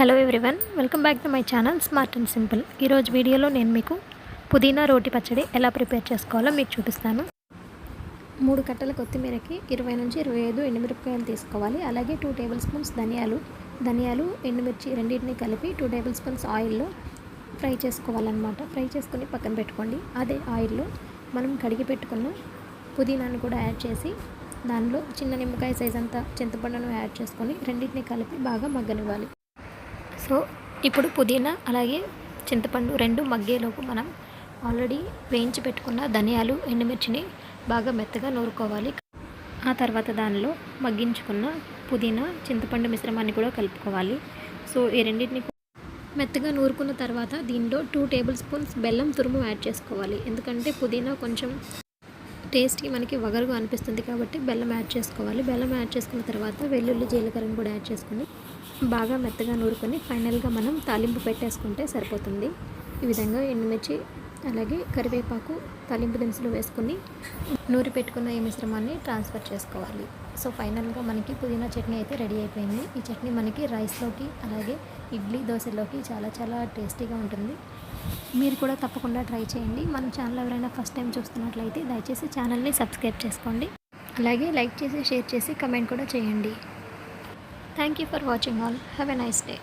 Hello everyone welcome back to my channel smart and simple. ఈరోజు వీడియోలో నేను మీకు పుదీనా రోటి పచ్చడి ఎలా ప్రిపేర్ చేసుకోవాలో మీకు చూపిస్తాను. మూడు కట్టల కొత్తిమీరకి ఇరవై నుంచి ఇరవై ఐదు ఎండుమిరపకాయలు తీసుకోవాలి. అలాగే టూ టేబుల్ స్పూన్స్ ధనియాలు. ధనియాలు ఎండుమిర్చి రెండింటిని కలిపి టూ టేబుల్ స్పూన్స్ ఆయిల్లో ఫ్రై చేసుకోవాలన్నమాట. ఫ్రై చేసుకొని పక్కన పెట్టుకోండి. అదే ఆయిల్లో మనం కడిగి పెట్టుకున్న పుదీనాను కూడా యాడ్ చేసి దానిలో చిన్న నిమ్మకాయ సైజ్ అంతా చింతపండును యాడ్ చేసుకొని రెండింటిని కలిపి బాగా మగ్గనివ్వాలి. సో ఇప్పుడు పుదీనా అలాగే చింతపండు రెండు మగ్గేలోపు మనం ఆల్రెడీ వేయించి పెట్టుకున్న ధనియాలు ఎండుమిర్చిని బాగా మెత్తగా నూరుకోవాలి. ఆ తర్వాత దానిలో మగ్గించుకున్న పుదీనా చింతపండు మిశ్రమాన్ని కూడా కలుపుకోవాలి. సో ఈ రెండింటిని మెత్తగా నూరుకున్న తర్వాత దీనిలో టూ టేబుల్ స్పూన్స్ బెల్లం తురుము యాడ్ చేసుకోవాలి. ఎందుకంటే పుదీనా కొంచెం టేస్ట్కి మనకి వగరుగా అనిపిస్తుంది కాబట్టి బెల్లం యాడ్ చేసుకోవాలి. బెల్లం యాడ్ చేసుకున్న తర్వాత వెల్లుల్లి జీలకర్రను కూడా యాడ్ చేసుకుని బాగా మెత్తగా నూరుకొని ఫైనల్గా మనం తాలింపు పెట్టేసుకుంటే సరిపోతుంది. ఈ విధంగా ఎండుమిర్చి అలాగే కరివేపాకు తాలింపు దినుసులు వేసుకుని నూరి పెట్టుకున్న ఈ మిశ్రమాన్ని ట్రాన్స్ఫర్ చేసుకోవాలి. సో ఫైనల్గా మనకి పుదీనా చట్నీ అయితే రెడీ అయిపోయింది. ఈ చట్నీ మనకి రైస్లోకి అలాగే ఇడ్లీ దోశలోకి చాలా చాలా టేస్టీగా ఉంటుంది. మీరు కూడా తప్పకుండా ట్రై చేయండి. మన ఛానల్ ఎవరైనా ఫస్ట్ టైం చూస్తున్నట్లయితే దయచేసి ఛానల్ని సబ్స్క్రైబ్ చేసుకోండి. అలాగే లైక్ చేసి షేర్ చేసి కమెంట్ కూడా చేయండి. Thank you for watching all have a nice day